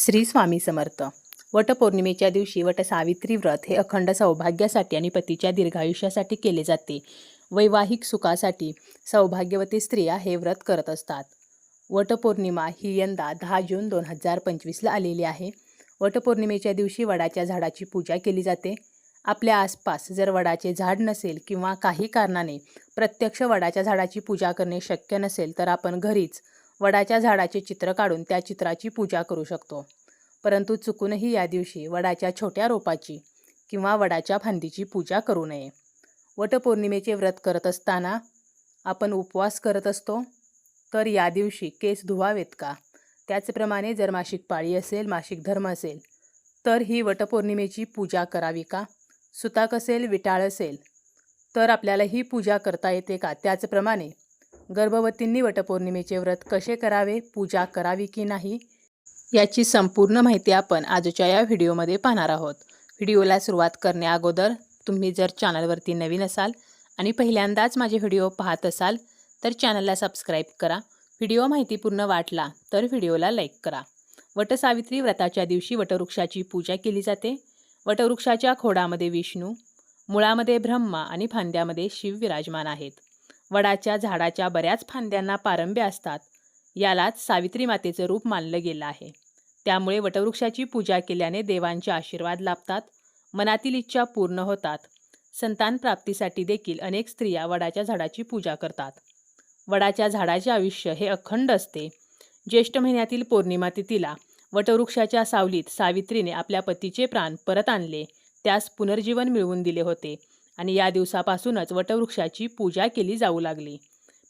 श्री स्वामी समर्थ. वटपौर्णिमेच्या दिवशी वटसावित्री व्रत हे अखंड सौभाग्यासाठी आणि पतीच्या दीर्घायुष्यासाठी केले जाते. वैवाहिक सुखासाठी सौभाग्यवती स्त्रिया हे व्रत करत असतात. वटपौर्णिमा ही यंदा दहा जून दोन हजार पंचवीसला आलेली आहे. वटपौर्णिमेच्या दिवशी वडाच्या झाडाची पूजा केली जाते. आपल्या आसपास जर वडाचे झाड नसेल किंवा काही कारणाने प्रत्यक्ष वडाच्या झाडाची पूजा करणे शक्य नसेल तर आपण घरीच वडाच्या झाडाचे चित्र काढून त्या चित्राची पूजा करू शकतो. परंतु चुकूनही या दिवशी वडाच्या छोट्या रोपाची किंवा वडाच्या फांदीची पूजा करू नये. वटपौर्णिमेचे व्रत करत असताना आपण उपवास करत असतो तर या दिवशी केस धुवावेत का? त्याचप्रमाणे जर मासिक पाळी असेल मासिक धर्म असेल तर ही वटपौर्णिमेची पूजा करावी का? सुताक असेल विटाळ असेल तर आपल्याला ही पूजा करता येते का? त्याचप्रमाणे गर्भवतींनी वटपौर्णिमेचे व्रत कसे करावे पूजा करावी की नाही याची संपूर्ण माहिती आपण आजच्या या व्हिडिओमध्ये पाहणार आहोत. व्हिडिओला सुरुवात करण्याअगोदर तुम्ही जर चॅनलवरती नवीन असाल आणि पहिल्यांदाच माझे व्हिडिओ पाहत असाल तर चॅनलला सबस्क्राईब करा. व्हिडिओ माहितीपूर्ण वाटला तर व्हिडिओला लाईक करा. वटसावित्री व्रताच्या दिवशी वटवृक्षाची पूजा केली जाते. वटवृक्षाच्या खोडामध्ये विष्णू मुळामध्ये ब्रह्मा आणि फांद्यामध्ये शिव विराजमान आहेत. वडाच्या झाडाच्या बऱ्याच फांद्यांना पारंब्या असतात. यालाच सावित्री मातेचं रूप मानलं गेलं आहे. त्यामुळे वटवृक्षाची पूजा केल्याने देवांचे आशीर्वाद लाभतात मनातील इच्छा पूर्ण होतात. संतान प्राप्तीसाठी देखील अनेक स्त्रिया वडाच्या झाडाची पूजा करतात. वडाच्या झाडाचे आयुष्य हे अखंड असते. ज्येष्ठ महिन्यातील पौर्णिमा तिथीला वटवृक्षाच्या सावलीत सावित्रीने आपल्या पतीचे प्राण परत आणले. त्यास पुनर्जीवन मिळवून दिले होते. आणि या दिवसापासूनच वटवृक्षाची पूजा केली जाऊ लागली.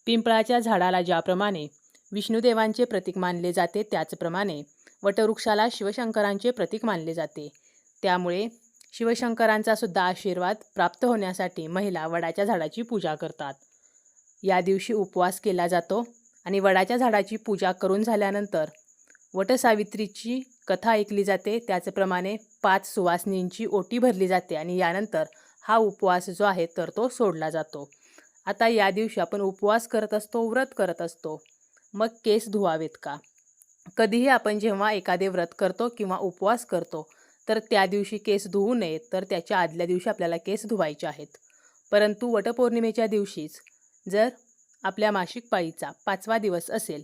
पिंपळाच्या झाडाला ज्याप्रमाणे विष्णुदेवांचे प्रतीक मानले जाते त्याचप्रमाणे वटवृक्षाला शिवशंकरांचे प्रतीक मानले जाते. त्यामुळे शिवशंकरांचा सुद्धा आशीर्वाद प्राप्त होण्यासाठी महिला वडाच्या झाडाची पूजा करतात. या दिवशी उपवास केला जातो आणि वडाच्या झाडाची पूजा करून झाल्यानंतर वटसावित्रीची कथा ऐकली जाते. त्याचप्रमाणे पाच सुवासिनींची ओटी भरली जाते आणि यानंतर हा उपवास जो आहे तर तो सोडला जातो. आता या दिवशी आपण उपवास करत असतो व्रत करत असतो. मग केस धुवावेत का? कधीही आपण जेव्हा एखादे व्रत करतो किंवा उपवास करतो तर त्या दिवशी केस धुवू नयेत तर त्याच्या आदल्या दिवशी आपल्याला केस धुवायचे आहेत. परंतु वटपौर्णिमेच्या दिवशीच जर आपल्या मासिक पाळीचा पाचवा दिवस असेल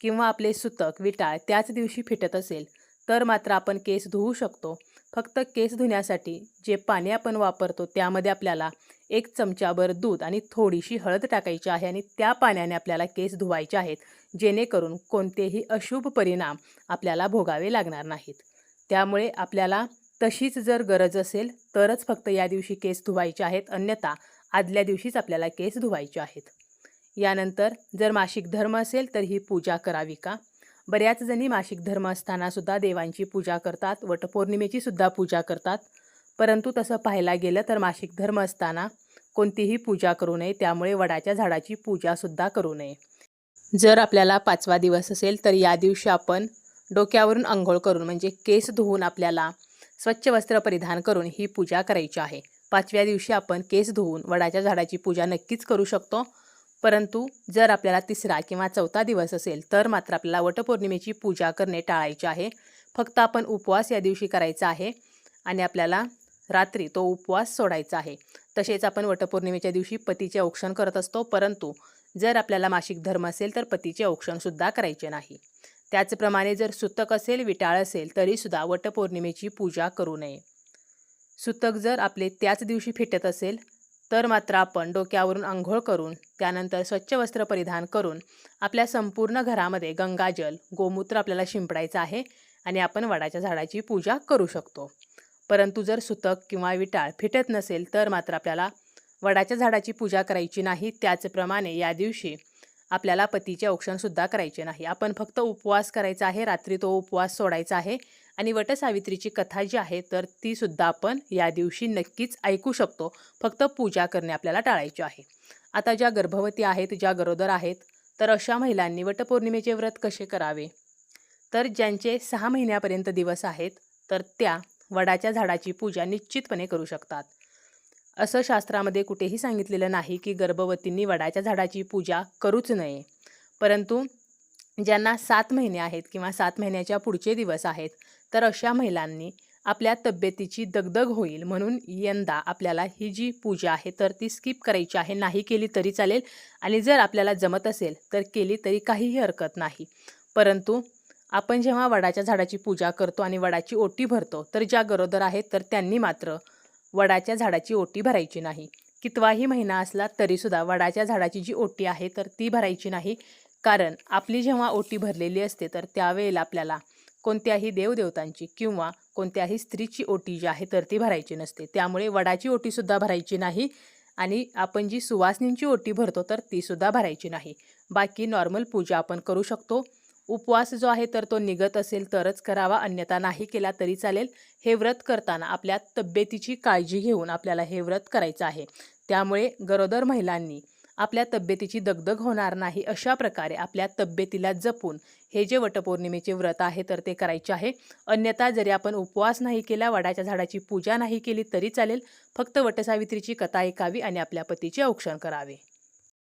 किंवा आपले सुतक विटाळ त्याच दिवशी फिटत असेल तर मात्र आपण केस धुवू शकतो. फक्त केस धुण्यासाठी जे पाणी आपण वापरतो त्यामध्ये आपल्याला एक चमचाभर दूध आणि थोडीशी हळद टाकायची आहे आणि त्या पाण्याने आपल्याला केस धुवायचे आहेत जेणेकरून कोणतेही अशुभ परिणाम आपल्याला भोगावे लागणार नाहीत. त्यामुळे आपल्याला तशीच जर गरज असेल तरच फक्त या दिवशी केस धुवायचे आहेत अन्यथा आदल्या दिवशीच आपल्याला केस धुवायचे आहेत. यानंतर जर मासिक धर्म असेल तर ही पूजा करावी का? बऱ्याच जणी मासिक धर्म असताना सुद्धा देवांची पूजा करतात वटपौर्णिमेची सुद्धा पूजा करतात. परंतु तसं पाहायला गेलं तर मासिक धर्म असताना कोणतीही पूजा करू नये त्यामुळे वडाच्या झाडाची पूजासुद्धा करू नये. जर आपल्याला पाचवा दिवस असेल तर या दिवशी आपण डोक्यावरून आंघोळ करून म्हणजे केस धुवून आपल्याला स्वच्छ वस्त्र परिधान करून ही पूजा करायची आहे. पाचव्या दिवशी आपण केस धुवून वडाच्या झाडाची पूजा नक्कीच करू शकतो. परंतु जर आपल्याला तिसरा किंवा चौथा दिवस असेल तर मात्र आपल्याला वटपौर्णिमेची पूजा करणे टाळायचे आहे. फक्त आपण उपवास या दिवशी करायचा आहे आणि आपल्याला रात्री तो उपवास सोडायचा आहे. तसेच आपण वटपौर्णिमेच्या दिवशी पतीचे औक्षण करत असतो परंतु जर आपल्याला मासिक धर्म असेल तर पतीचे औक्षणसुद्धा करायचे नाही. त्याचप्रमाणे जर सुतक असेल विटाळ असेल तरीसुद्धा वटपौर्णिमेची पूजा करू नये. सुतक जर आपले त्याच दिवशी फिटत असेल तर मात्र आपण डोक्यावरून आंघोळ करून त्यानंतर स्वच्छ वस्त्र परिधान करून आपल्या संपूर्ण घरामध्ये गंगाजल गोमूत्र आपल्याला शिंपडायचं आहे आणि आपण वडाच्या झाडाची पूजा करू शकतो. परंतु जर सुतक किंवा विटाळ फिटत नसेल तर मात्र आपल्याला वडाच्या झाडाची पूजा करायची नाही. त्याचप्रमाणे या दिवशी आपल्याला पतीचे औक्षणसुद्धा करायचे नाही. आपण फक्त उपवास करायचा आहे रात्री तो उपवास सोडायचा आहे. आणि वटसावित्रीची कथा जी आहे तर ती सुद्धा आपण या दिवशी नक्कीच ऐकू शकतो. फक्त पूजा करणे आपल्याला टाळायची आहे. आता ज्या गर्भवती आहेत ज्या गरोदर आहेत तर अशा महिलांनी वटपौर्णिमेचे व्रत कसे करावे? तर ज्यांचे सहा महिन्यापर्यंत दिवस आहेत तर त्या वडाच्या झाडाची पूजा निश्चितपणे करू शकतात. असं शास्त्रामध्ये कुठेही सांगितलेलं नाही की गर्भवतींनी वडाच्या झाडाची पूजा करूच नये. परंतु ज्यांना सात महिने आहेत किंवा सात महिन्याच्या पुढचे दिवस आहेत तर अशा महिलांनी आपल्या तब्येतीची दगदग होईल म्हणून यंदा आपल्याला ही जी पूजा आहे तर ती स्किप करायची आहे. नाही केली तरी चालेल आणि जर आपल्याला जमत असेल तर केली तरी काहीही हरकत नाही. परंतु आपण जेव्हा वडाच्या झाडाची पूजा करतो आणि वडाची ओटी भरतो तर ज्या गरोदर आहेत तर त्यांनी मात्र वडाच्या झाडाची ओटी भरायची नाही. कितवाही महिना असला तरीसुद्धा वडाच्या झाडाची जी ओटी आहे तर ती भरायची नाही. कारण आपली जेव्हा ओटी भरलेली असते तर त्यावेळेला आपल्याला कोणत्याही देवदेवतांची किंवा कोणत्याही स्त्रीची ओटी जी आहे तर ती भरायची नसते. त्यामुळे वडाची ओटीसुद्धा भरायची नाही आणि आपण जी सुवासनींची ओटी भरतो तर तीसुद्धा भरायची नाही. बाकी नॉर्मल पूजा आपण करू शकतो. उपवास जो आहे तर तो निघत असेल तरच करावा. अन्यथा नाही केला तरी चालेल. हे व्रत करताना आपल्या तब्येतीची काळजी घेऊन आपल्याला हे व्रत करायचं आहे. त्यामुळे गरोदर महिलांनी आपल्या तब्येतीची दगदग होणार नाही अशा प्रकारे आपल्या तब्येतीला जपून हे जे वटपौर्णिमेचे व्रत आहे तर ते करायचे आहे. अन्यथा जरी आपण उपवास नाही केला वडाच्या झाडाची पूजा नाही केली तरी चालेल. फक्त वटसावित्रीची कथा ऐकावी आणि आपल्या पतीचे औक्षण करावे.